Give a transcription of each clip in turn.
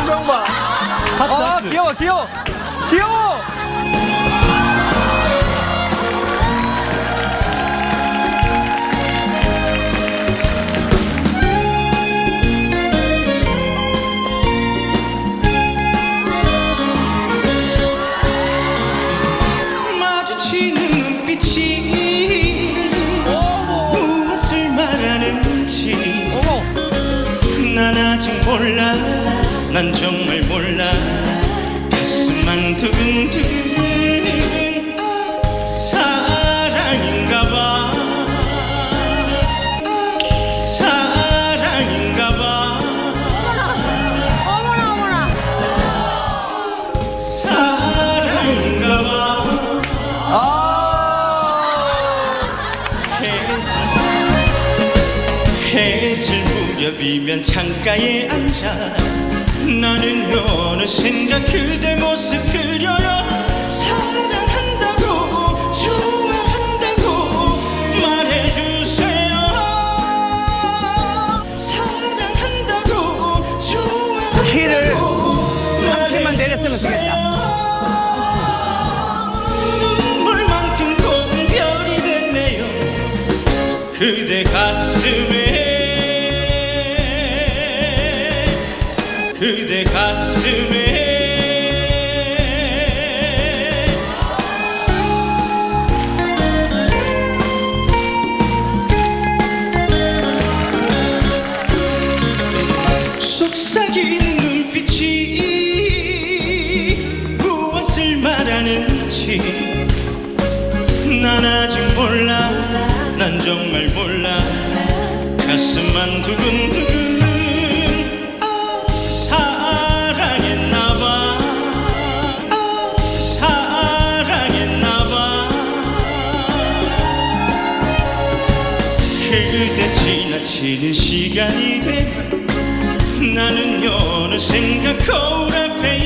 표정 봐. 하트, 아, 귀여워, 귀여워. 귀여워. 난 정말 몰라. 가슴만 두근두근 아, 사랑인가봐. 아, 사랑인가 봐. 어머나 어머나 사랑인가봐. 아. 해질 무렵이면 창가에 앉아 나는 어느샌가 그대 모습 그려요? 사랑한다고 좋아한다고 말해주세요. 사랑한다고 좋아한다고 키를 조금씩만 내렸으면 좋겠다. 눈물만큼 고운 별이 됐네요. 그대 가슴에 가슴에. 속삭이는 눈빛이 무엇을 말하는지 난 아직 몰라 난 정말 몰라. 가슴만 두근두근 그대 지나치는 시간이 되면 나는 어느샌가 거울 앞에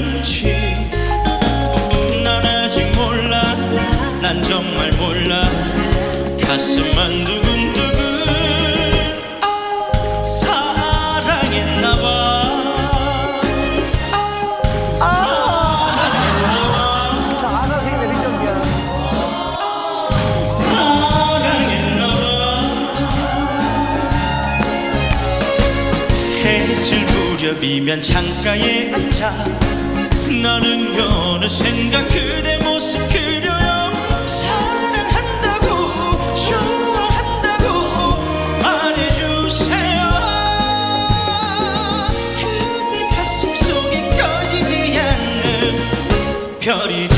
말하는지 난 아직 몰라 난 정말 몰라 가슴만 두근두근 아 아. 사랑했나봐 해질 무렵이면 창가에 앉아 나는 어느샌가 그대 모습 그려요? 사랑한다고 좋아한다고 말해주세요. 그대 가슴 속에 꺼지지 않는 별이